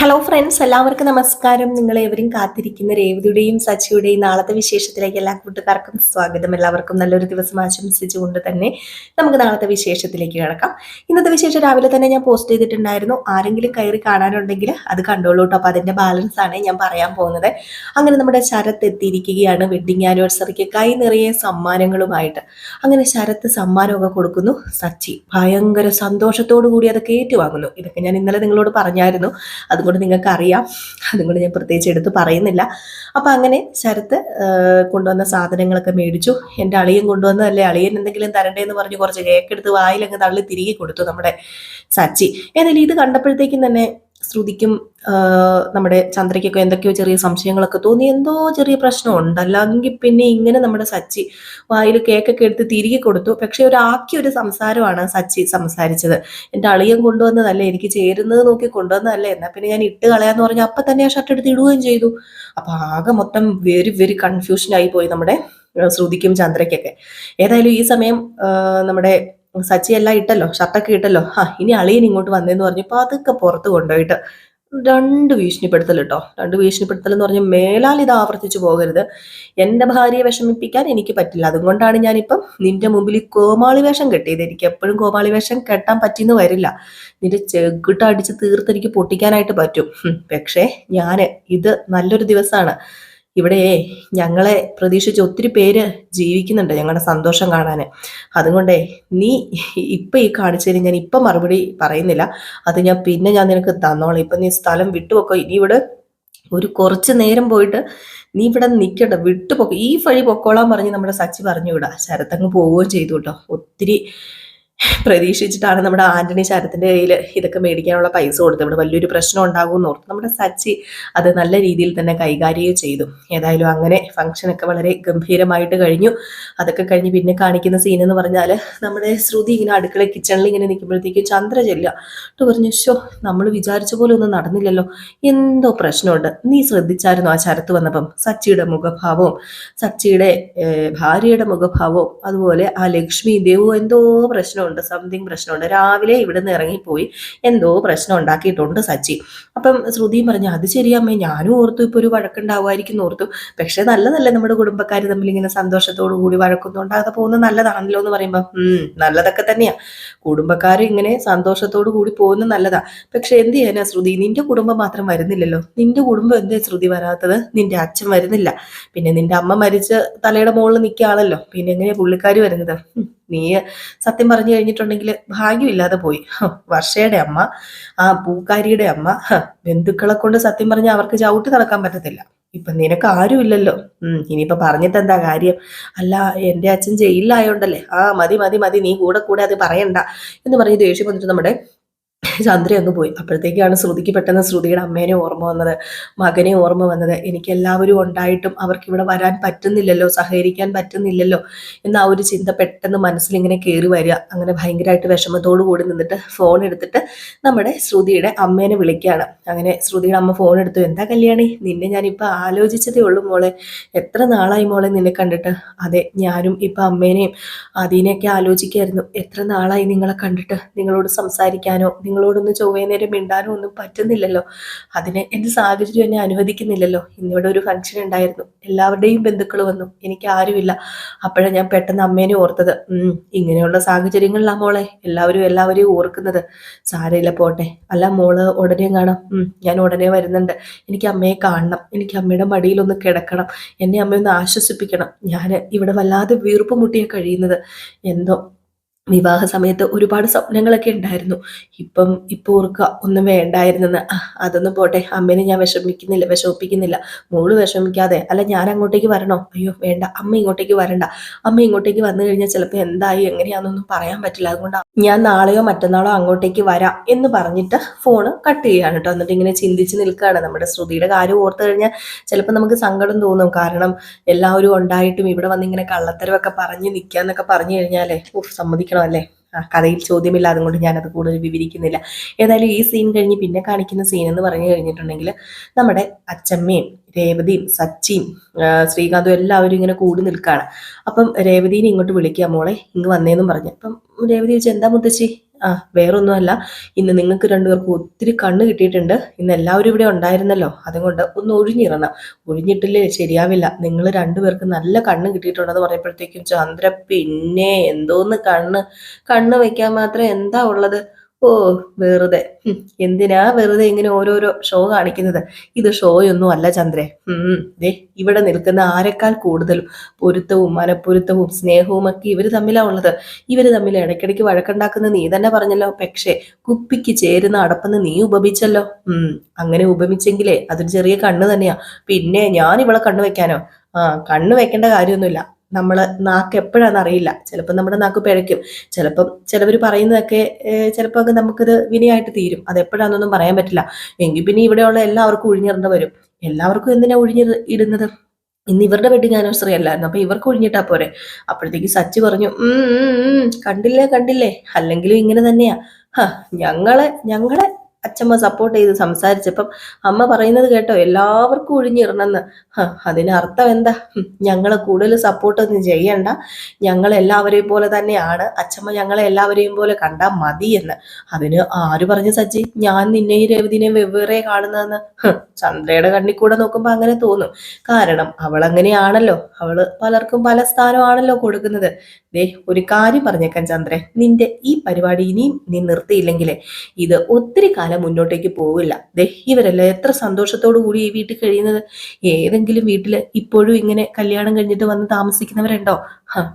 Hello friends എല്ലാവർക്കും നമസ്കാരം. നിങ്ങൾ എവരും കാത്തിരിക്കുന്ന രേവതിയുടെയും സച്ചിയുടെയും നാളത്തെ വിശേഷത്തിലേക്ക് എല്ലാ കൂട്ടുകാർക്കും സ്വാഗതം. എല്ലാവർക്കും നല്ലൊരു ദിവസം ആശംസിച്ചുകൊണ്ട് തന്നെ നമുക്ക് നാളത്തെ വിശേഷത്തിലേക്ക് കിടക്കാം. ഇന്നത്തെ വിശേഷം രാവിലെ തന്നെ ഞാൻ പോസ്റ്റ് ചെയ്തിട്ടുണ്ടായിരുന്നു. ആരെങ്കിലും കയറി കാണാനുണ്ടെങ്കിൽ അത് കണ്ടോളൂ കേട്ടോ. അപ്പോൾ അതിന്റെ ബാലൻസ് ആണ് ഞാൻ പറയാൻ പോകുന്നത്. അങ്ങനെ നമ്മുടെ ശരത്ത് എത്തിയിരിക്കുകയാണ്. വെഡിങ് ആനിവേഴ്സറിക്ക് കൈ നിറയെ സമ്മാനങ്ങളുമായിട്ട്. അങ്ങനെ ശരത്ത് സമ്മാനമൊക്കെ കൊടുക്കുന്നു. സച്ചി ഭയങ്കര സന്തോഷത്തോടു കൂടി അതൊക്കെ ഏറ്റുവാങ്ങുന്നു. ഇതൊക്കെ ഞാൻ ഇന്നലെ നിങ്ങളോട് പറഞ്ഞായിരുന്നു. അതുകൊണ്ട് നിങ്ങൾക്ക് അറിയാം അതുകൊണ്ട് ഞാൻ പ്രത്യേകിച്ച് എടുത്ത് പറയുന്നില്ല. അപ്പം അങ്ങനെ ശരത്ത് കൊണ്ടുവന്ന സാധനങ്ങളൊക്കെ മേടിച്ചു. എന്റെ അളിയൻ കൊണ്ടുവന്നതല്ലേ? അളിയൻ എന്തെങ്കിലും തരണ്ടേ എന്ന് പറഞ്ഞ് കുറച്ച് കേക്കെടുത്ത് വായിലങ്ങ് തള്ളി തിരികെ കൊടുത്തു നമ്മുടെ സച്ചി. ഏതായാലും ഇത് കണ്ടപ്പോഴത്തേക്കും തന്നെ ശ്രുതിക്കും നമ്മുടെ ചന്ദ്രയ്ക്കൊക്കെ എന്തൊക്കെയോ ചെറിയ സംശയങ്ങളൊക്കെ തോന്നി. എന്തോ ചെറിയ പ്രശ്നമുണ്ട്. അല്ലെങ്കിൽ പിന്നെ ഇങ്ങനെ നമ്മുടെ സച്ചി വായിൽ കേക്കൊക്കെ എടുത്ത് തിരികെ കൊടുത്തു. പക്ഷെ ഒരു ആക്കി ഒരു സംസാരമാണ് സച്ചി സംസാരിച്ചത്. എന്റെ അളിയൻ കൊണ്ടുവന്നതല്ലേ? എനിക്ക് ചേരുന്നത് നോക്കി കൊണ്ടുവന്നതല്ലേ? എന്നാൽ പിന്നെ ഞാൻ ഇട്ട് കളയാന്ന് പറഞ്ഞു അപ്പൊ തന്നെ ആ ഷർട്ട് എടുത്ത് ഇടുകയും ചെയ്തു. അപ്പൊ ആകെ മൊത്തം വെരി വെരി കൺഫ്യൂഷനായി പോയി നമ്മുടെ ശ്രുതിക്കും ചന്ദ്രയ്ക്കൊക്കെ. ഏതായാലും ഈ സമയം നമ്മുടെ സച്ചി എല്ലാം ഇട്ടല്ലോ ഷർട്ടൊക്കെ ഇട്ടല്ലോ. ആ ഇനി അളിയൻ ഇങ്ങോട്ട് വന്നേന്ന് പറഞ്ഞപ്പോൾ അതൊക്കെ പുറത്ത് കൊണ്ടുപോയിട്ട് രണ്ട് ഭീഷണിപ്പെടുത്തൽ കേട്ടോ രണ്ട് ഭീഷണിപ്പെടുത്തൽ എന്ന് പറഞ്ഞാൽ മേലാൽ ഇത് ആവർത്തിച്ചു പോകരുത്. എന്റെ ഭാര്യയെ വിഷമിപ്പിക്കാൻ എനിക്ക് പറ്റില്ല. അതുകൊണ്ടാണ് ഞാനിപ്പം നിന്റെ മുമ്പിൽ കോമാളി വേഷം കെട്ടിയത്. എനിക്ക് എപ്പോഴും കോമാളി വേഷം കെട്ടാൻ പറ്റിയെന്ന് വരില്ല. നിന്റെ ചെകിട്ട് അടിച്ച് തീർത്ത് എനിക്ക് പൊട്ടിക്കാനായിട്ട് പറ്റും. പക്ഷേ ഞാൻ ഇത് നല്ലൊരു ദിവസമാണ്. ഇവിടെ ഞങ്ങളെ പ്രതീക്ഷിച്ച് ഒത്തിരി പേര് ജീവിക്കുന്നുണ്ട് ഞങ്ങളുടെ സന്തോഷം കാണാൻ അതുകൊണ്ടേ നീ ഇപ്പം ഈ കാണിച്ചതിന് ഞാൻ ഇപ്പം മറുപടി പറയുന്നില്ല. അത് ഞാൻ പിന്നെ ഞാൻ നിനക്ക് തന്നോളാം. ഇപ്പം നീ സ്ഥലം വിട്ടുവെക്കോ ഇനി ഇവിടെ ഒരു കുറച്ച് നേരം പോയിട്ട് നീ ഇവിടെ നിൽക്കണ്ട വിട്ടുപോക്കോ. ഈ വഴി പൊക്കോളാൻ പറഞ്ഞ് നമ്മുടെ സച്ചി പറഞ്ഞു വിടാം ശരത്തങ്ങ് പോവുകയും ചെയ്തു കേട്ടോ. ഒത്തിരി പ്രതീക്ഷിച്ചിട്ടാണ് നമ്മുടെ ആന്റണി ശരത്തിന്റെ കയ്യിൽ ഇതൊക്കെ മേടിക്കാനുള്ള പൈസ കൊടുത്തത്. ഇവിടെ വലിയൊരു പ്രശ്നം ഉണ്ടാകുമെന്ന് ഓർത്ത്. നമ്മുടെ സച്ചി അത് നല്ല രീതിയിൽ തന്നെ കൈകാര്യം ചെയ്തു. ഏതായാലും അങ്ങനെ ഫംഗ്ഷനൊക്കെ വളരെ ഗംഭീരമായിട്ട് കഴിഞ്ഞു. അതൊക്കെ കഴിഞ്ഞ് പിന്നെ കാണിക്കുന്ന സീൻ എന്ന് പറഞ്ഞാൽ നമ്മുടെ ശ്രുതി ഇങ്ങനെ അടുക്കള കിച്ചണിൽ ഇങ്ങനെ നിൽക്കുമ്പോഴത്തേക്കും ചന്ദ്ര ചെല്ലുക എന്നിട്ട് പറഞ്ഞു ഷോ നമ്മൾ വിചാരിച്ച പോലെ ഒന്നും നടന്നില്ലല്ലോ. എന്തോ പ്രശ്നമുണ്ട്. നീ ശ്രദ്ധിച്ചായിരുന്നു ആ ശരത്ത് വന്നപ്പം? സച്ചിയുടെ മുഖഭാവവും സച്ചിയുടെ ഭാര്യയുടെ മുഖഭാവവും അതുപോലെ ആ ലക്ഷ്മി ദേവോ എന്തോ പ്രശ്നമുണ്ട്. സംതിങ് പ്രശ്നമുണ്ട്. രാവിലെ ഇവിടുന്ന് ഇറങ്ങിപ്പോയി എന്തോ പ്രശ്നം ഉണ്ടാക്കിയിട്ടുണ്ട് സച്ചി. അപ്പം ശ്രുതിയും പറഞ്ഞു അത് ശരിയമ്മേ ഞാനും ഓർത്തു ഇപ്പൊ ഒരു വഴക്കുണ്ടാവുമായിരിക്കും ഓർത്തു. പക്ഷേ നല്ലതല്ലേ നമ്മുടെ കുടുംബക്കാർ തമ്മിൽ ഇങ്ങനെ സന്തോഷത്തോടു കൂടി വഴക്കൊന്നുണ്ടാകാതെ പോകുന്നത്? നല്ലതാണല്ലോ എന്ന് പറയുമ്പോൾ നല്ലതൊക്കെ തന്നെയാ. കുടുംബക്കാർ ഇങ്ങനെ സന്തോഷത്തോടു കൂടി പോകുന്നത് നല്ലതാ. പക്ഷെ എന്ത് ചെയ്യാനാ ശ്രുതി? നിന്റെ കുടുംബം മാത്രം വരുന്നില്ലല്ലോ. നിന്റെ കുടുംബം എന്തേ ശ്രുതി വരാത്തത്? നിന്റെ അച്ഛൻ വരുന്നില്ല. പിന്നെ നിന്റെ അമ്മ മരിച്ച് തലയുടെ മുകളിൽ നിൽക്കുകയാണല്ലോ. പിന്നെ എങ്ങനെയാ പുള്ളിക്കാർ വരുന്നത്? നീ സത്യം പറഞ്ഞു കഴിഞ്ഞിട്ടുണ്ടെങ്കിൽ ഭാഗ്യമില്ലാതെ പോയി. വർഷയുടെ അമ്മ ആ പൂക്കാരിയുടെ അമ്മ ബന്ധുക്കളെ കൊണ്ട് സത്യം പറഞ്ഞാൽ അവർക്ക് ചവിട്ടി നടക്കാൻ പറ്റത്തില്ല. ഇപ്പൊ നിനക്ക് ആരുമില്ലല്ലോ ഉം ഇനിയിപ്പൊ പറഞ്ഞിട്ട് എന്താ കാര്യം? അല്ല എന്റെ അച്ഛൻ ജയിലിലായോണ്ടല്ലേ? ആ മതി മതി മതി നീ കൂടെ കൂടെ അത് പറയണ്ട എന്ന് പറഞ്ഞ് ദേഷ്യം വന്നിട്ട് നമ്മുടെ ചന്ദ്ര അങ്ങ് പോയി. അപ്പോഴത്തേക്കാണ് ശ്രുതിക്ക് പെട്ടെന്ന് ശ്രുതിയുടെ അമ്മേനെ ഓർമ്മ വന്നത്. മകനെ ഓർമ്മ വന്നത്. എനിക്ക് എല്ലാവരും ഉണ്ടായിട്ടും അവർക്ക് ഇവിടെ വരാൻ പറ്റുന്നില്ലല്ലോ സഹകരിക്കാൻ പറ്റുന്നില്ലല്ലോ എന്ന ആ ഒരു ചിന്ത പെട്ടെന്ന് മനസ്സിലിങ്ങനെ കയറി വരിക. അങ്ങനെ ഭയങ്കരമായിട്ട് വിഷമത്തോടു കൂടി നിന്നിട്ട് ഫോൺ എടുത്തിട്ട് നമ്മുടെ ശ്രുതിയുടെ അമ്മേനെ വിളിക്കുകയാണ്. അങ്ങനെ ശ്രുതിയുടെ അമ്മ ഫോൺ എടുത്തു. എന്താ കല്യാണി? നിന്നെ ഞാനിപ്പോൾ ആലോചിച്ചതേ ഉള്ളൂ മോളെ. എത്ര നാളായി മോളെ നിന്നെ കണ്ടിട്ട്? അതെ ഞാനും ഇപ്പം അമ്മേനെയും അതിനെയൊക്കെ ആലോചിക്കായിരുന്നു. എത്ര നാളായി നിങ്ങളെ കണ്ടിട്ട്? നിങ്ങളോട് സംസാരിക്കാനോ നിങ്ങളോടൊന്ന് ചൊവ്വേ നേരം മിണ്ടാനോ ഒന്നും പറ്റുന്നില്ലല്ലോ. അതിന് എന്റെ സാഹചര്യം എന്നെ അനുവദിക്കുന്നില്ലല്ലോ. ഇന്നിവിടെ ഒരു ഫംഗ്ഷൻ ഉണ്ടായിരുന്നു. എല്ലാവരുടെയും ബന്ധുക്കൾ വന്നു. എനിക്ക് ആരുമില്ല. അപ്പോഴാണ് ഞാൻ പെട്ടെന്ന് അമ്മേനെ ഓർത്തത്. ഇങ്ങനെയുള്ള സാഹചര്യങ്ങളിലാണ് മോളെ. എല്ലാവരും എല്ലാവരെയും ഓർക്കുന്നത്. സാരയില്ല പോട്ടെ. അല്ല മോൾ ഉടനെ കാണാം. ഞാൻ ഉടനെ വരുന്നുണ്ട്. എനിക്ക് അമ്മയെ കാണണം. എനിക്ക് അമ്മയുടെ മടിയിലൊന്ന് കിടക്കണം. എന്നെ അമ്മയൊന്ന് ആശ്വസിപ്പിക്കണം. ഞാൻ ഇവിടെ വല്ലാതെ വീർപ്പ് മുട്ടിയാൽ കഴിയുന്നത്. എന്തോ വിവാഹ സമയത്ത് ഒരുപാട് സ്വപ്നങ്ങളൊക്കെ ഉണ്ടായിരുന്നു. ഇപ്പം ഇപ്പോൾ ഓർക്കുക ഒന്നും വേണ്ടായിരുന്നെന്ന്. അതൊന്നും പോട്ടെ. അമ്മേനെ ഞാൻ വിഷമിക്കുന്നില്ല വിഷമിപ്പിക്കുന്നില്ല. മോൾ വിഷമിക്കാതെ. അല്ല ഞാൻ അങ്ങോട്ടേക്ക് വരണോ? അയ്യോ വേണ്ട. അമ്മ ഇങ്ങോട്ടേക്ക് വരണ്ട. അമ്മ ഇങ്ങോട്ടേക്ക് വന്നു കഴിഞ്ഞാൽ ചിലപ്പോൾ എന്തായി എങ്ങനെയാണെന്നൊന്നും പറയാൻ പറ്റില്ല. അതുകൊണ്ട് ഞാൻ നാളെയോ മറ്റന്നാളോ അങ്ങോട്ടേക്ക് വരാം എന്ന് പറഞ്ഞിട്ട് ഫോണ് കട്ട് ചെയ്യാണ് കേട്ടോ. എന്നിട്ട് ഇങ്ങനെ ചിന്തിച്ച് നിൽക്കുകയാണ് നമ്മുടെ ശ്രുതിയുടെ കാര്യം ഓർത്തു കഴിഞ്ഞാൽ ചിലപ്പോൾ നമുക്ക് സങ്കടം തോന്നും. കാരണം എല്ലാവരും ഉണ്ടായിട്ടും ഇവിടെ വന്ന് ഇങ്ങനെ കള്ളത്തരമൊക്കെ പറഞ്ഞ് നിൽക്കുക എന്നൊക്കെ പറഞ്ഞു കഴിഞ്ഞാലേ സമ്മതിക്കണം. അല്ലേ? ആ കഥയിൽ ചോദ്യമില്ല അതുകൊണ്ട് ഞാനത് കൂടുതൽ വിവരിക്കുന്നില്ല. ഏതായാലും ഈ സീൻ കഴിഞ്ഞ് പിന്നെ കാണിക്കുന്ന സീൻ എന്ന് പറഞ്ഞു കഴിഞ്ഞിട്ടുണ്ടെങ്കിൽ നമ്മുടെ അച്ചമ്മയും രേവതിയും സച്ചിയും ശ്രീകാന്തും എല്ലാവരും ഇങ്ങനെ കൂടി നിൽക്കുകയാണ് അപ്പം രേവതിനെ ഇങ്ങോട്ട് വിളിക്കുക മോളെ ഇങ്ങ് വന്നേന്നും പറഞ്ഞു. അപ്പം രേവതി ചോദിച്ചു എന്താ മുത്തശ്ശി? ആ വേറൊന്നുമല്ല. ഇന്ന് നിങ്ങൾക്ക് രണ്ടുപേർക്കും ഒത്തിരി കണ്ണ് കിട്ടിയിട്ടുണ്ട്. ഇന്ന് എല്ലാവരും ഇവിടെ ഉണ്ടായിരുന്നല്ലോ. അതുകൊണ്ട് ഒന്ന് ഒഴിഞ്ഞിറണം ഒഴിഞ്ഞിട്ടില്ലേ? ശരിയാവില്ല. നിങ്ങൾ രണ്ടുപേർക്ക് നല്ല കണ്ണ് കിട്ടിയിട്ടുണ്ടെന്ന് പറഞ്ഞപ്പോഴത്തേക്കും ചന്ദ്ര പിന്നെ എന്തോന്ന് കണ്ണ്? കണ്ണ് വയ്ക്കാൻ മാത്രം എന്താ ഉള്ളത്? ഓ വെറുതെ. എന്തിനാ വെറുതെ ഇങ്ങനെ ഓരോരോ ഷോ കാണിക്കുന്നത്? ഇത് ഷോയൊന്നും അല്ല ചന്ദ്രേ. ദേ ഇവിടെ നിൽക്കുന്ന ആരെക്കാൾ കൂടുതലും പൊരുത്തവും മനപ്പൊരുത്തവും സ്നേഹവും ഒക്കെ ഇവർ തമ്മിലാ ഉള്ളത്. ഇവർ തമ്മിൽ ഇടയ്ക്കിടയ്ക്ക് വഴക്കുണ്ടാക്കുന്ന നീ തന്നെ പറഞ്ഞല്ലോ. പക്ഷേ കുപ്പിക്ക് ചേരുന്ന അടപ്പെന്ന് നീ ഉപമിച്ചല്ലോ. ഉം അങ്ങനെ ഉപമിച്ചെങ്കിലേ അതൊരു ചെറിയ കണ്ണ് തന്നെയാ. പിന്നെ ഞാൻ ഇവളെ കണ്ണു വെക്കാനോ? ആ കണ്ണു വെക്കേണ്ട കാര്യമൊന്നുമില്ല. നമ്മൾ നാക്ക് എപ്പോഴാണെന്ന് അറിയില്ല. ചിലപ്പോൾ നമ്മുടെ നാക്ക് പിഴയ്ക്കും. ചിലപ്പം ചിലവർ പറയുന്നതൊക്കെ ചിലപ്പോൾ നമുക്കത് വിനയായിട്ട് തീരും. അത് എപ്പോഴാണെന്നൊന്നും പറയാൻ പറ്റില്ല. എങ്കിൽ പിന്നെ ഇവിടെയുള്ള എല്ലാവർക്കും ഒഴിഞ്ഞിടേണ്ട വരും. എല്ലാവർക്കും എന്തിനാ ഒഴിഞ്ഞി ഇടുന്നത്? ഇന്ന് ഇവരുടെ വെഡിങ് ആനിവേഴ്സറി അല്ലായിരുന്നു. അപ്പൊ ഇവർക്ക് ഒഴിഞ്ഞിട്ടാ പോരെ. അപ്പോഴത്തേക്ക് സച്ചി പറഞ്ഞു "ഉം, ഉം, ഉം, കണ്ടില്ലേ കണ്ടില്ലേ? അല്ലെങ്കിലും ഇങ്ങനെ തന്നെയാ. ഞങ്ങളെ ഞങ്ങളെ അച്ഛമ്മ സപ്പോർട്ട് ചെയ്ത് സംസാരിച്ചപ്പം അമ്മ പറയുന്നത് കേട്ടോ എല്ലാവർക്കും ഒഴിഞ്ഞിറണമെന്ന് അതിനർത്ഥം എന്താ? ഞങ്ങൾ കൂടുതൽ സപ്പോർട്ടൊന്നും ചെയ്യണ്ട. ഞങ്ങൾ എല്ലാവരെയും പോലെ തന്നെയാണ്. അച്ഛമ്മ ഞങ്ങളെ എല്ലാവരെയും പോലെ കണ്ടാൽ മതി എന്ന് അതിന് ആര് പറഞ്ഞു സജ്ജി ഞാൻ നിന്നെയും രേവതിനെയും വെവ്വേറെ കാണുന്നതെന്ന്. ചന്ദ്രയുടെ കണ്ണിൽ കൂടെ നോക്കുമ്പോൾ അങ്ങനെ തോന്നും. കാരണം അവൾ അങ്ങനെയാണല്ലോ അവൾ പലർക്കും പല സ്ഥാനമാണല്ലോ കൊടുക്കുന്നത്. ദേ ഒരു കാര്യം പറഞ്ഞേക്കാൻ ചന്ദ്രൻ നിന്റെ ഈ പരിപാടി ഇനിയും നീ നിർത്തിയില്ലെങ്കിലേ ഇത് ഒത്തിരി മുന്നോട്ടേക്ക് പോവില്ല. ഇവരെല്ലാം എത്ര സന്തോഷത്തോടു കൂടി ഈ വീട്ടിൽ കഴിയുന്നത്? ഏതെങ്കിലും വീട്ടിൽ ഇപ്പോഴും ഇങ്ങനെ കല്യാണം കഴിഞ്ഞിട്ട് വന്ന് താമസിക്കുന്നവരുണ്ടോ?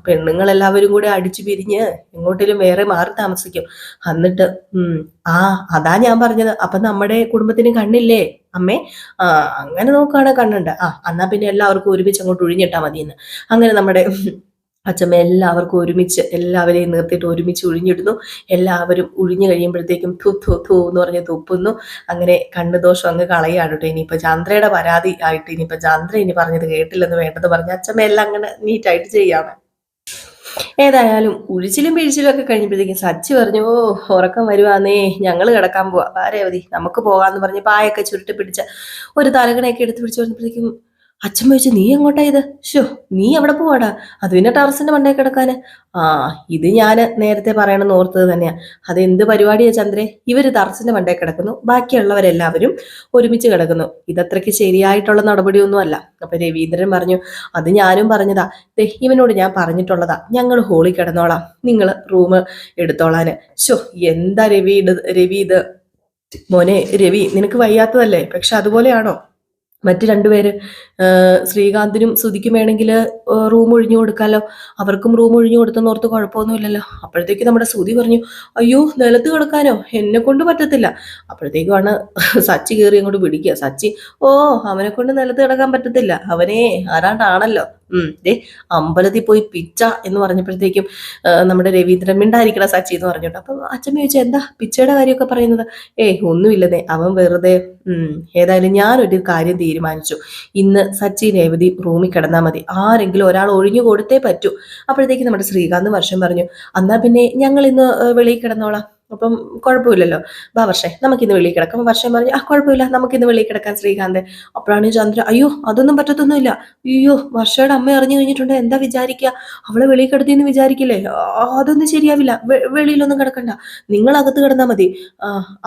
പെണ്ണുങ്ങളെല്ലാവരും കൂടെ അടിച്ചു പിരിഞ്ഞ് എങ്ങോട്ടേലും വേറെ മാറി താമസിക്കും. എന്നിട്ട് ആ അതാ ഞാൻ പറഞ്ഞത്. അപ്പൊ നമ്മുടെ കുടുംബത്തിന് കണ്ണില്ലേ? അമ്മേ അങ്ങനെ നോക്കുകയാണെ കണ്ണുണ്ട്. ആ എന്നാ പിന്നെ എല്ലാവർക്കും ഒരുമിച്ച് അങ്ങോട്ട് ഒഴിഞ്ഞിട്ടാ മതിയെന്ന്. അങ്ങനെ നമ്മുടെ അച്ഛമ്മ എല്ലാവർക്കും ഒരുമിച്ച് എല്ലാവരെയും നിർത്തിയിട്ട് ഒരുമിച്ച് ഒഴിഞ്ഞിടുന്നു എല്ലാവരും ഒഴിഞ്ഞു കഴിയുമ്പോഴത്തേക്കും തു തു തു എന്ന് പറഞ്ഞ് തുപ്പുന്നു. അങ്ങനെ കണ്ണുദോഷം അങ്ങ് കളയാണ് കേട്ടോ. ഇനിയിപ്പോൾ ചന്ദ്രയുടെ പരാതി ആയിട്ട് ഇനിയിപ്പോൾ ചന്ദ്ര ഇനി പറഞ്ഞത് കേട്ടില്ലെന്ന് വേണ്ടത് പറഞ്ഞ് അച്ഛമ്മ എല്ലാം അങ്ങനെ നീറ്റായിട്ട് ചെയ്യാണ്. ഏതായാലും ഉഴിച്ചിലും പിഴിച്ചിലും ഒക്കെ കഴിഞ്ഞപ്പോഴത്തേക്കും സച്ചി പറഞ്ഞു ഓ ഉറക്കം വരുവാന്നേ ഞങ്ങൾ കിടക്കാൻ പോവാ. ഭാരവതി നമുക്ക് പോകാന്ന് പറഞ്ഞ് പായൊക്കെ ചുരുട്ടി പിടിച്ച ഒരു തലകണയൊക്കെ എടുത്ത് പിടിച്ച് വന്നപ്പോഴത്തേക്കും അച്ഛൻ ചോദിച്ചു നീ എങ്ങോട്ടാ ഇത്? ഷോ നീ എവിടെ പോവാടാ. അത് പിന്നെ ടെറസിന്റെ മണ്ടേ കിടക്കാന്. ആ ഇത് ഞാൻ നേരത്തെ പറയണമെന്ന് ഓർത്തത് തന്നെയാ. അത് എന്ത് പരിപാടിയാ ചന്ദ്രേ? ഇവർ ടെറസിന്റെ മണ്ടേ കിടക്കുന്നു. ബാക്കിയുള്ളവരെല്ലാവരും ഒരുമിച്ച് കിടക്കുന്നു. ഇതത്രയ്ക്ക് ശരിയായിട്ടുള്ള നടപടിയൊന്നും അല്ല അപ്പൊ രവീന്ദ്രൻ പറഞ്ഞു അത് ഞാനും പറഞ്ഞതാ. ദേ ഞാൻ പറഞ്ഞിട്ടുള്ളതാ. ഞങ്ങൾ ഹോളി കിടന്നോളാം. നിങ്ങൾ റൂം എടുത്തോളാന്. ഷോ എന്താ രവി ഇത് രവി ഇത് മോനെ രവി നിനക്ക് വയ്യാത്തതല്ലേ? പക്ഷെ അതുപോലെയാണോ? മറ്റു രണ്ടുപേര് ശ്രീകാന്തിനും ശ്രുതിക്കും വേണമെങ്കിൽ റൂം ഒഴിഞ്ഞു കൊടുക്കാലോ. അവർക്കും റൂം ഒഴിഞ്ഞു കൊടുത്തെന്ന് ഓർത്ത് കുഴപ്പമൊന്നുമില്ലല്ലോ. അപ്പോഴത്തേക്ക് നമ്മുടെ ശ്രുതി പറഞ്ഞു അയ്യോ നിലത്ത് കിടക്കാനോ? എന്നെ കൊണ്ട് പറ്റത്തില്ല. അപ്പോഴത്തേക്കുമാണ് സച്ചി കയറി അങ്ങോട്ട് പിടിക്കുക. സച്ചി ഓ അവനെ കൊണ്ട് നിലത്ത് കിടക്കാൻ പറ്റത്തില്ല. അവനെ ആരാണ്ടാണല്ലോ. ദേ അമ്പലത്തിൽ പോയി പിച്ച എന്ന് പറഞ്ഞപ്പോഴത്തേക്കും നമ്മുടെ രവീന്ദ്രൻ മിണ്ടായിരിക്കണം സച്ചി എന്ന് പറഞ്ഞോട്ടോ. അപ്പം അച്ഛൻ ചോദിച്ചാൽ എന്താ പിച്ചയുടെ കാര്യമൊക്കെ പറയുന്നത്? ഏയ് ഒന്നുമില്ലതേ അവൻ വെറുതെ ഏതായാലും ഞാനൊരു കാര്യം തീരുമാനിച്ചു. ഇന്ന് സച്ചി രേവതി റൂമിൽ കിടന്നാൽ മതി. ആരെങ്കിലും ഒരാൾ ഒഴിഞ്ഞു കൊടുത്തേ പറ്റൂ. അപ്പോഴത്തേക്ക് നമ്മുടെ ശ്രീകാന്ത് വർഷം പറഞ്ഞു എന്നാ പിന്നെ ഞങ്ങൾ ഇന്ന് വെളിയിൽ കിടന്നോളാം. അപ്പം കുഴപ്പമില്ലല്ലോ. ബാ വർഷേ നമുക്കിന്ന് വെളിയിൽ കിടക്കാം. വർഷം പറഞ്ഞു ആ കുഴപ്പമില്ല നമുക്കിന്ന് വെളിയിൽ കിടക്കാൻ ശ്രീകാന്ത്. അപ്പോഴാണ് ചന്ദ്ര അയ്യോ അതൊന്നും പറ്റത്തൊന്നുമില്ല. അയ്യോ വർഷയുടെ അമ്മ അറിഞ്ഞു കഴിഞ്ഞിട്ടുണ്ട്. എന്താ വിചാരിക്കുക അവളെ വെളിയിൽ കിടത്തിയെന്ന് വിചാരിക്കില്ലേ? അതൊന്നും ശരിയാവില്ല. വെളിയിലൊന്നും കിടക്കണ്ട. നിങ്ങൾ അകത്ത് കിടന്നാൽ മതി.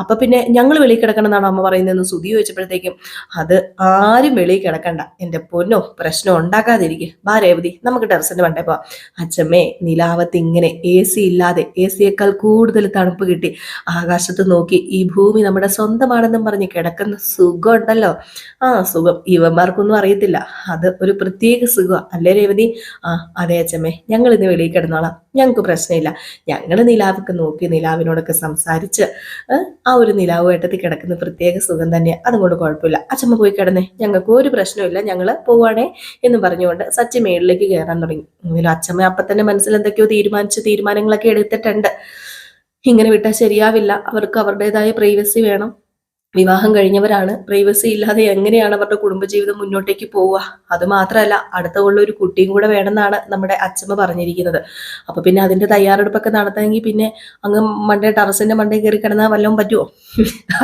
അപ്പൊ പിന്നെ ഞങ്ങൾ വെളിയിൽ കിടക്കണം എന്നാണ് അമ്മ പറയുന്നതെന്ന് സുതി ചോദിച്ചപ്പോഴത്തേക്കും അത് ആരും വെളിയിൽ കിടക്കണ്ട. എന്റെ പൊന്നോ പ്രശ്നം ഉണ്ടാക്കാതിരിക്കും. ബാ രേവതി നമുക്ക് ടെറസിന്റെ വണ്ടേ പോവാം. അച്ഛമ്മേ നിലാവത്ത് ഇങ്ങനെ എ സി ഇല്ലാതെ എ സിയേക്കാൾ കൂടുതൽ തണുപ്പ് കിട്ടി. ആകാശത്ത് നോക്കി ഈ ഭൂമി നമ്മുടെ സ്വന്തമാണെന്നും പറഞ്ഞ് കിടക്കുന്ന സുഖം ഉണ്ടല്ലോ ആ സുഖം. ഇവന്മാർക്കൊന്നും അറിയത്തില്ല. അത് ഒരു പ്രത്യേക സുഖം അല്ലേ രേവതി? ആ അതെ അച്ഛമ്മേ. ഞങ്ങൾ ഇന്ന് വെളിയിൽ കിടന്നോളാം. ഞങ്ങൾക്ക് പ്രശ്നമില്ല. ഞങ്ങൾ നിലാവൊക്കെ നോക്കി നിലാവിനോടൊക്കെ സംസാരിച്ച് ആ ഒരു നിലാവ് വേട്ടത്തിൽ കിടക്കുന്ന പ്രത്യേക സുഖം തന്നെ. അതുകൊണ്ട് കുഴപ്പമില്ല. അച്ഛമ്മ പോയി കിടന്നേ. ഞങ്ങൾക്ക് ഒരു പ്രശ്നമില്ല ഞങ്ങൾ പോവാണേ എന്ന് പറഞ്ഞുകൊണ്ട് സച്ചി മേളിലേക്ക് കയറാൻ തുടങ്ങി. എങ്കിലും അച്ഛമ്മ അപ്പം തന്നെ മനസ്സിൽ എന്തൊക്കെയോ തീരുമാനിച്ച് തീരുമാനങ്ങളൊക്കെ എടുത്തിട്ടുണ്ട്. ഇങ്ങനെ വിട്ടാൽ ശരിയാവില്ല. അവർക്ക് അവരുടേതായ പ്രൈവസി വേണം. വിവാഹം കഴിഞ്ഞവരാണ്. പ്രൈവസി ഇല്ലാതെ എങ്ങനെയാണ് അവരുടെ കുടുംബജീവിതം മുന്നോട്ടേക്ക് പോവുക? അത് മാത്രമല്ല അടുത്ത കൊല്ലം ഒരു കുട്ടിയും കൂടെ വേണമെന്നാണ് നമ്മുടെ അച്ഛമ്മ പറഞ്ഞിരിക്കുന്നത്. അപ്പൊ പിന്നെ അതിന്റെ തയ്യാറെടുപ്പൊക്കെ നടത്തണമെങ്കിൽ പിന്നെ അങ്ങ് മണ്ടേ ടെറസിന്റെ മണ്ടേ കയറി കിടന്നാൽ വല്ലതും പറ്റുമോ?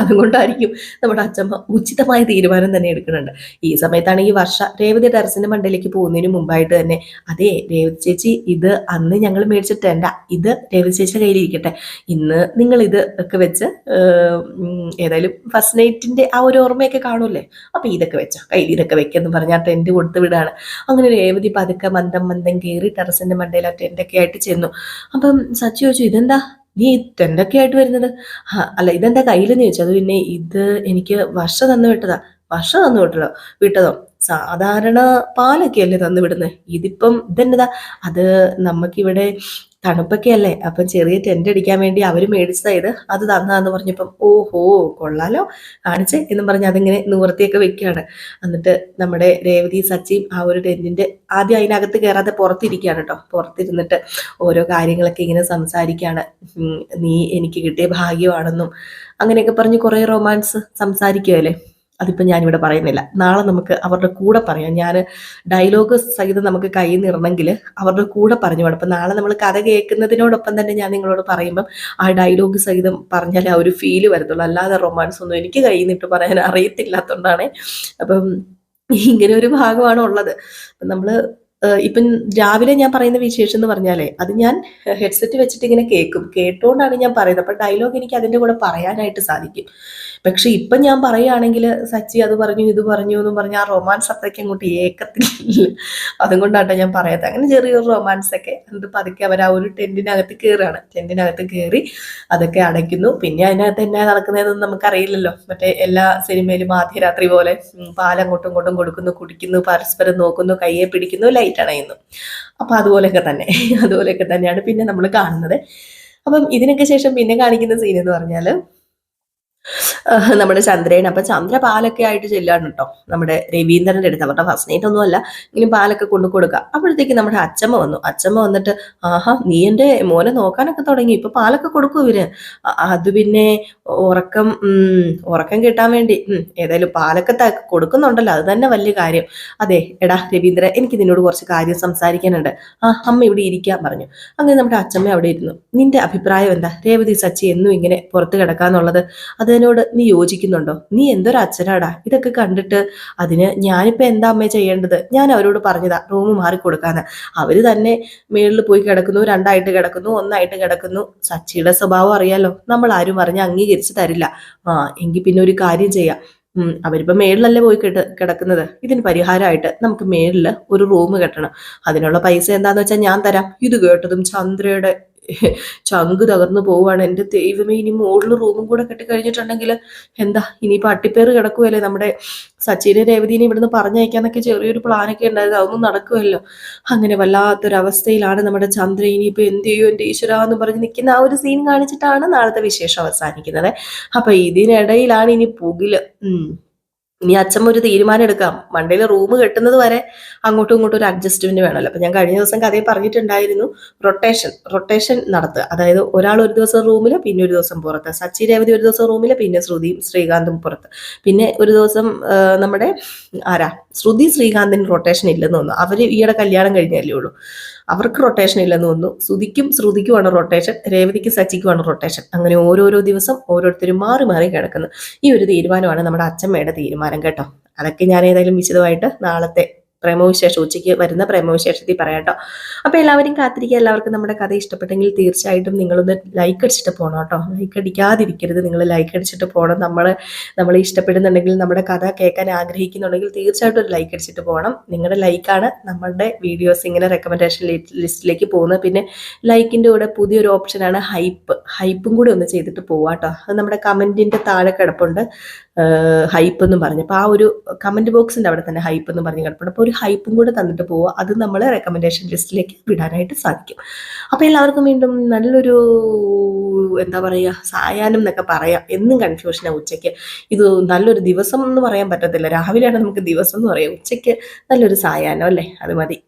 അതുകൊണ്ടായിരിക്കും നമ്മുടെ അച്ഛമ്മ ഉചിതമായ തീരുമാനം തന്നെ എടുക്കുന്നുണ്ട്. ഈ സമയത്താണെങ്കിൽ വർഷ രേവതി ടെറസിന്റെ മണ്ടയിലേക്ക് പോകുന്നതിന് മുമ്പായിട്ട് തന്നെ അതെ രേവതി ചേച്ചി ഇത് അന്ന് ഞങ്ങൾ മേടിച്ചിട്ടേണ്ട ഇത് രേവതി ചേച്ചിയുടെ കയ്യിലിരിക്കട്ടെ. ഇന്ന് നിങ്ങൾ ഇത് ഒക്കെ വെച്ച് ഏതായാലും ഫസ്റ്റ് നൈറ്റിന്റെ ആ ഒരു ഓർമ്മയൊക്കെ കാണൂലേ അപ്പൊ ഇതൊക്കെ വെച്ചോ. കയ്യിൽ ഇതൊക്കെ വെക്കെന്ന് പറഞ്ഞാൽ ടെന്റ് കൊടുത്ത് വിടാണ്. അങ്ങനെ രേവതി പതുക്കെ മന്ദം മന്ദം കയറി ടെറസിന്റെ മണ്ടയിൽ ആ ടെന്റൊക്കെ ആയിട്ട് ചെന്നു. അപ്പം സച്ചി ചോദിച്ചു ഇതെന്താ? നീ ടെന്റൊക്കെ ആയിട്ട് വരുന്നത്? അല്ല ഇതെന്താ കയ്യിലെന്ന് ചോദിച്ചു. അത് പിന്നെ ഇത് എനിക്ക് വർഷ തന്നു വിട്ടതാ. വർഷ തന്നു വിട്ടതോ വിട്ടതോ? സാധാരണ പാലൊക്കെ അല്ലേ തന്നു വിടുന്നത് ഇതിപ്പം ഇതെന്നതാ? അത് നമുക്കിവിടെ തണുപ്പൊക്കെ അല്ലേ അപ്പം ചെറിയ ടെന്റ് അടിക്കാൻ വേണ്ടി അവർ മേടിച്ച ഇത്. അത് തന്നാന്ന് പറഞ്ഞപ്പം ഓഹോ കൊള്ളാലോ കാണിച്ച് എന്നും പറഞ്ഞ് അതിങ്ങനെ നിവർത്തിയൊക്കെ വെക്കുകയാണ്. എന്നിട്ട് നമ്മുടെ രേവതി സച്ചിയും ആ ഒരു ടെന്റിന്റെ ആദ്യം അതിനകത്ത് കയറാതെ പുറത്തിരിക്കുകയാണ് കേട്ടോ. പുറത്തിരുന്നിട്ട് ഓരോ കാര്യങ്ങളൊക്കെ ഇങ്ങനെ സംസാരിക്കുകയാണ്. നീ എനിക്ക് കിട്ടിയ ഭാഗ്യമാണെന്നും അങ്ങനെയൊക്കെ പറഞ്ഞ് കുറേ റൊമാൻസ് സംസാരിക്കുമല്ലേ അതിപ്പോൾ ഞാനിവിടെ പറയുന്നില്ല. നാളെ നമുക്ക് അവരുടെ കൂടെ പറയാം. ഞാൻ ഡയലോഗ് സഹിതം നമുക്ക് കയ്യിൽ നിറണമെങ്കിൽ അവരുടെ കൂടെ പറഞ്ഞു വേണം അപ്പം നാളെ നമ്മൾ കഥ കേൾക്കുന്നതിനോടൊപ്പം തന്നെ ഞാൻ നിങ്ങളോട് പറയുമ്പം ആ ഡയലോഗ് സഹിതം പറഞ്ഞാലേ ആ ഒരു ഫീൽ വരത്തുള്ളൂ. അല്ലാതെ റൊമാൻസ് ഒന്നും എനിക്ക് കയ്യിൽ നിന്നിട്ട് പറയാൻ അറിയത്തില്ലാത്തതുകൊണ്ടാണ്. അപ്പം ഇങ്ങനെ ഒരു ഭാഗമാണ് ഉള്ളത്. നമ്മൾ ഇപ്പം രാവിലെ ഞാൻ പറയുന്ന വിശേഷം എന്ന് പറഞ്ഞാലേ അത് ഞാൻ ഹെഡ്സെറ്റ് വെച്ചിട്ട് ഇങ്ങനെ കേൾക്കും കേട്ടോണ്ടാണ് ഞാൻ പറയുന്നത്. അപ്പം ഡയലോഗ് എനിക്ക് അതിന്റെ കൂടെ പറയാനായിട്ട് സാധിക്കും. പക്ഷെ ഇപ്പം ഞാൻ പറയുകയാണെങ്കിൽ സച്ചി അത് പറഞ്ഞു ഇത് പറഞ്ഞു എന്ന് പറഞ്ഞാൽ ആ റൊമാൻസ് അത്രയ്ക്ക് അങ്ങോട്ട് ഏക്കത്തില്ല. അതുകൊണ്ടാട്ടോ ഞാൻ പറയാത്തത്. അങ്ങനെ ചെറിയൊരു റൊമാൻസ് ഒക്കെ എന്നിട്ട് പതുക്കെ അവർ ആ ഒരു ടെന്റിനകത്ത് കയറുകയാണ് ടെന്റിനകത്ത് കയറി അതൊക്കെ അടയ്ക്കുന്നു. പിന്നെ അതിനകത്ത് എന്നാ നടക്കുന്നതെന്ന് നമുക്കറിയില്ലല്ലോ. മറ്റേ എല്ലാ സിനിമയിലും ആദ്യരാത്രി പോലെ പാലങ്ങോട്ടും ഇങ്ങോട്ടും കൊടുക്കുന്നു കുടിക്കുന്നു പരസ്പരം നോക്കുന്നു കയ്യെ പിടിക്കുന്നു ലൈറ്റ് അണയുന്നു അപ്പൊ അതുപോലെയൊക്കെ തന്നെ അതുപോലെയൊക്കെ തന്നെയാണ് പിന്നെ നമ്മൾ കാണുന്നത്. അപ്പം ഇതിനൊക്കെ ശേഷം പിന്നെ കാണിക്കുന്ന സീൻ എന്ന് പറഞ്ഞാൽ നമ്മുടെ ചന്ദ്രൻ അപ്പൊ ചന്ദ്ര പാലൊക്കെ ആയിട്ട് ചെല്ലാണ് കേട്ടോ. നമ്മുടെ രവീന്ദ്രന്റെ അടുത്ത്. അവരുടെ ഫസ്റ്റ് നൈറ്റ് ഒന്നും അല്ല. ഇങ്ങനെ പാലൊക്കെ കൊണ്ടു കൊടുക്കുക. അപ്പോഴത്തേക്ക് നമ്മുടെ അച്ചമ്മ വന്നു. അച്ചമ്മ വന്നിട്ട് ആഹാ നീ എന്റെ മോനെ നോക്കാനൊക്കെ തുടങ്ങി. ഇപ്പൊ പാലൊക്കെ കൊടുക്കും ഇവർ. അത് പിന്നെ ഉറക്കം ഉറക്കം കിട്ടാൻ വേണ്ടി. ഏതായാലും പാലൊക്കെ കൊടുക്കുന്നുണ്ടല്ലോ. അത് തന്നെ വലിയ കാര്യം. അതെ എടാ രവീന്ദ്ര എനിക്ക് നിന്നോട് കുറച്ച് കാര്യം സംസാരിക്കാനുണ്ട്. ആ അമ്മ ഇവിടെ ഇരിക്കാൻ പറഞ്ഞു. അങ്ങനെ നമ്മുടെ അച്ചമ്മ അവിടെ ഇരുന്നു. നിന്റെ അഭിപ്രായം എന്താ? രേവതി സച്ചി എന്നും ഇങ്ങനെ പുറത്ത് കിടക്കാന്നുള്ളത്. അതിനോട് നീ യോജിക്കുന്നുണ്ടോ? നീ എന്തൊരു അച്ഛനാടാ? ഇതൊക്കെ കണ്ടിട്ട് അതിന് ഞാനിപ്പോൾ എന്താ അമ്മേ ചെയ്യേണ്ടത്? ഞാൻ അവരോട് പറഞ്ഞതാ റൂം മാറി കൊടുക്കാന്ന്. അവർ തന്നെ മേളിൽ പോയി കിടക്കുന്നു രണ്ടായിട്ട് കിടക്കുന്നു ഒന്നായിട്ട് കിടക്കുന്നു. സച്ചിയുടെ സ്വഭാവം അറിയാലോ? നമ്മൾ ആരും പറഞ്ഞ് അംഗീകരിച്ച് തരില്ല. ആ എങ്കിൽ പിന്നെ ഒരു കാര്യം ചെയ്യാം. ഉം, അവരിപ്പോ മേളിലല്ലേ പോയി കിട്ട കിടക്കുന്നത്. ഇതിന് പരിഹാരമായിട്ട് നമുക്ക് മേളിൽ ഒരു റൂം കെട്ടണം. അതിനുള്ള പൈസ എന്താന്ന് വെച്ചാൽ ഞാൻ തരാം. ഇത് കേട്ടതും ചന്ദ്രയുടെ ചങ്ക് തകർന്നു പോവുകയാണ് എന്റെ ദൈവമേ ഇനി മുകളിൽ റൂമും കൂടെ കെട്ടി കഴിഞ്ഞിട്ടുണ്ടെങ്കിൽ എന്താ? ഇനിയിപ്പോൾ അട്ടിപ്പേറ് കിടക്കുമല്ലേ നമ്മുടെ സച്ചിനെ രേവതിനെ ഇവിടുന്ന് പറഞ്ഞയക്കാന്നൊക്കെ ചെറിയൊരു പ്ലാനൊക്കെ ഉണ്ടായത് അതൊന്നും നടക്കുമല്ലോ അങ്ങനെ വല്ലാത്തൊരവസ്ഥയിലാണ് നമ്മുടെ ചന്ദ്ര ഇനിയിപ്പോൾ എന്ത് ചെയ്യും? എന്റെ ഈശ്വര എന്ന് പറഞ്ഞ് നിൽക്കുന്ന ആ ഒരു സീൻ കാണിച്ചിട്ടാണ് നാളത്തെ വിശേഷം അവസാനിക്കുന്നത്. അപ്പൊ ഇതിനിടയിലാണ് ഇനി പുകിൽ. ഇനി അച്ഛൻ ഒരു തീരുമാനം എടുക്കാം. മണ്ടയിൽ റൂം കെട്ടുന്നത് വരെ അങ്ങോട്ടും ഇങ്ങോട്ടും ഒരു അഡ്ജസ്റ്റ്മെന്റ് വേണമല്ലോ. അപ്പൊ ഞാൻ കഴിഞ്ഞ ദിവസം കഥയിൽ പറഞ്ഞിട്ടുണ്ടായിരുന്നു റൊട്ടേഷൻ റൊട്ടേഷൻ നടത്തുക. അതായത് ഒരാൾ ഒരു ദിവസം റൂമിൽ പിന്നെ ഒരു ദിവസം പുറത്ത്. സച്ചി രേവതി ഒരു ദിവസം റൂമിൽ പിന്നെ ശ്രുതിയും ശ്രീകാന്തും പുറത്ത്. പിന്നെ ഒരു ദിവസം നമ്മുടെ ആരാ? ശ്രുതി ശ്രീകാന്തിന് റൊട്ടേഷൻ ഇല്ലെന്ന് തോന്നുന്നു. അവർ ഈയിടെ കല്യാണം കഴിഞ്ഞല്ലേ ഉള്ളൂ. അവർക്ക് റൊട്ടേഷൻ ഇല്ലെന്ന് തോന്നുന്നു ശ്രുതിക്കും ശ്രുതിക്കുമാണ് റൊട്ടേഷൻ രേവതിക്കും സച്ചിക്കുമാണ് റൊട്ടേഷൻ അങ്ങനെ ഓരോരോ ദിവസം ഓരോരുത്തരും മാറി മാറി കിടക്കുന്നു. ഈ ഒരു തീരുമാനമാണ് നമ്മുടെ അച്ഛമ്മയുടെ തീരുമാനം കേട്ടോ. അതൊക്കെ ഞാൻ ഏതായാലും വിശദമായിട്ട് നാളത്തെ പ്രേമവിശേഷം ഉച്ചയ്ക്ക് വരുന്ന പ്രേമവിശേഷത്തിൽ പറയാം കേട്ടോ. അപ്പോൾ എല്ലാവരും കാത്തിരിക്കുക. എല്ലാവർക്കും നമ്മുടെ കഥ ഇഷ്ടപ്പെട്ടെങ്കിൽ തീർച്ചയായിട്ടും നിങ്ങളൊന്ന് ലൈക്ക് അടിച്ചിട്ട് പോകണം കേട്ടോ. ലൈക്ക് അടിക്കാതിരിക്കരുത്. നിങ്ങൾ ലൈക്ക് അടിച്ചിട്ട് പോകണം നമ്മൾ നമ്മൾ ഇഷ്ടപ്പെടുന്നുണ്ടെങ്കിൽ നമ്മുടെ കഥ കേൾക്കാൻ ആഗ്രഹിക്കുന്നുണ്ടെങ്കിൽ തീർച്ചയായിട്ടും ഒരു ലൈക്ക് അടിച്ചിട്ട് പോകണം നിങ്ങളുടെ ലൈക്കാണ് നമ്മളുടെ വീഡിയോസ് ഇങ്ങനെ റെക്കമെൻഡേഷൻ ലിസ്റ്റിലേക്ക് പോകുന്നത്. പിന്നെ ലൈക്കിന്റെ കൂടെ പുതിയൊരു ഓപ്ഷനാണ് ഹൈപ്പ് ഹൈപ്പും കൂടി ഒന്ന് ചെയ്തിട്ട് പോവാം കേട്ടോ. അത് നമ്മുടെ കമന്റിന്റെ താഴെ കിടപ്പുണ്ട്. ഹൈപ്പ് എന്ന് പറഞ്ഞു. അപ്പോൾ ആ ഒരു കമന്റ് ബോക്സിന്റെ അവിടെ തന്നെ ഹൈപ്പ് എന്ന് പറഞ്ഞ് കിടപ്പുണ്ട്. അപ്പോൾ ഒരു ഹൈപ്പും കൂടെ തന്നിട്ട് പോവുക. അത് നമ്മൾ റെക്കമെൻഡേഷൻ ലിസ്റ്റിലേക്ക് വിടാനായിട്ട് സാധിക്കും. അപ്പോൾ എല്ലാവർക്കും വീണ്ടും നല്ലൊരു എന്താ പറയുക സായാഹ്നം എന്നൊക്കെ പറയാം. എന്നും കൺഫ്യൂഷനാണ് ഉച്ചയ്ക്ക്. ഇത് നല്ലൊരു ദിവസം എന്ന് പറയാൻ പറ്റത്തില്ല. രാവിലെയാണ് നമുക്ക് ദിവസം എന്ന് പറയാം. ഉച്ചയ്ക്ക് നല്ലൊരു സായാഹ്നം അല്ലേ? അത് മതി.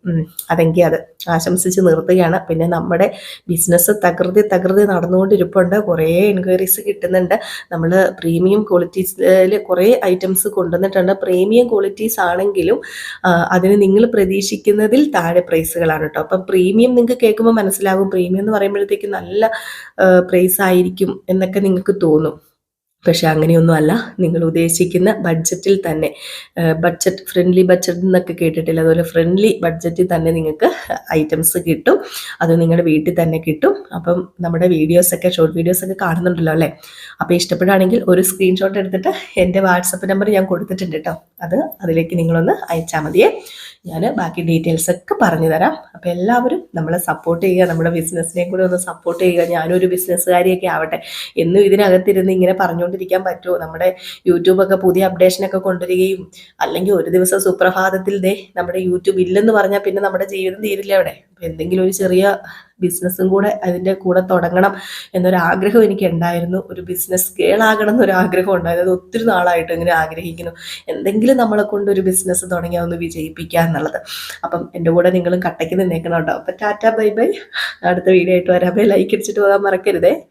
അതെങ്കിൽ അത് ആശംസിച്ച് നിർത്തുകയാണ്. പിന്നെ നമ്മുടെ ബിസിനസ് തകൃതി തകൃതി നടന്നുകൊണ്ടിരിപ്പുണ്ട്. കുറേ എൻക്വയറീസ് കിട്ടുന്നുണ്ട്. നമ്മൾ പ്രീമിയം ക്വാളിറ്റീസിൽ കുറേ ഐറ്റംസ് കൊണ്ടുവന്നിട്ടുണ്ട്. പ്രീമിയം ക്വാളിറ്റീസ് ആണെങ്കിലും അതിന് നിങ്ങൾ പ്രതീക്ഷിക്കുന്നതിൽ താഴെ പ്രൈസുകളാണ് കേട്ടോ. അപ്പം പ്രീമിയം നിങ്ങൾക്ക് കേൾക്കുമ്പോൾ മനസ്സിലാകും പ്രീമിയം എന്ന് പറയുമ്പോഴത്തേക്ക് നല്ല പ്രൈസ് ആയിരിക്കും എന്നൊക്കെ നിങ്ങൾക്ക് തോന്നും. പക്ഷെ അങ്ങനെയൊന്നുമല്ല. നിങ്ങൾ ഉദ്ദേശിക്കുന്ന ബഡ്ജറ്റിൽ തന്നെ ബഡ്ജറ്റ് ഫ്രണ്ട്ലി ബഡ്ജറ്റ് എന്നൊക്കെ കേട്ടിട്ടില്ല. അതുപോലെ ഫ്രണ്ട്ലി ബഡ്ജറ്റിൽ തന്നെ നിങ്ങൾക്ക് ഐറ്റംസ് കിട്ടും. അത് നിങ്ങളുടെ വീട്ടിൽ തന്നെ കിട്ടും. അപ്പം നമ്മുടെ വീഡിയോസൊക്കെ ഷോർട്ട് വീഡിയോസൊക്കെ കാണുന്നുണ്ടല്ലോ അല്ലേ? അപ്പോൾ ഇഷ്ടപ്പെടുകയാണെങ്കിൽ ഒരു സ്ക്രീൻഷോട്ട് എടുത്തിട്ട് എന്റെ വാട്സപ്പ് നമ്പർ ഞാൻ കൊടുത്തിട്ടുണ്ട് കേട്ടോ. അത് അതിലേക്ക് നിങ്ങളൊന്ന് അയച്ചാൽ മതിയേ. ഞാൻ ബാക്കി ഡീറ്റെയിൽസ് ഒക്കെ പറഞ്ഞു തരാം. അപ്പോൾ എല്ലാവരും നമ്മളെ സപ്പോർട്ട് ചെയ്യുക നമ്മുടെ ബിസിനസ്സിനെ കൂടെ ഒന്ന് സപ്പോർട്ട് ചെയ്യുക. ഞാനൊരു ബിസിനസ്സുകാരിയൊക്കെ ആവട്ടെ. എന്നും ഇതിനകത്തിരുന്ന് ഇങ്ങനെ പറഞ്ഞുകൊണ്ടിരിക്കാൻ പറ്റുമോ? നമ്മുടെ യൂട്യൂബൊക്കെ പുതിയ അപ്ഡേഷനൊക്കെ കൊണ്ടുവരികയും അല്ലെങ്കിൽ ഒരു ദിവസം സുപ്രഭാതത്തിൽ ദേ നമ്മുടെ യൂട്യൂബ് ഇല്ലെന്ന് പറഞ്ഞാൽ പിന്നെ നമ്മുടെ ജീവിതം തീരില്ല അവിടെ. എന്തെങ്കിലും ഒരു ചെറിയ ബിസിനസ്സും കൂടെ അതിന്റെ കൂടെ തുടങ്ങണം എന്നൊരു ആഗ്രഹം എനിക്ക് ഉണ്ടായിരുന്നു ഒരു ബിസിനസ് കേളാകണം എന്നൊരു ആഗ്രഹം ഉണ്ടായിരുന്നു. അത് ഒത്തിരി നാളായിട്ട് ഇങ്ങനെ ആഗ്രഹിക്കുന്നു. എന്തെങ്കിലും നമ്മളെ കൊണ്ട് ഒരു ബിസിനസ് തുടങ്ങി ഒന്ന് വിജയിപ്പിക്കുക എന്നുള്ളത്. അപ്പം എന്റെ കൂടെ നിങ്ങളും കട്ടയ്ക്ക് നിന്നേക്കണം കേട്ടോ. അപ്പം ടാറ്റ ബൈ ബൈ. അടുത്ത വീഡിയോ ആയിട്ട് വരാം. ലൈക്ക് അടിച്ചിട്ട് പോകാൻ മറക്കരുതേ.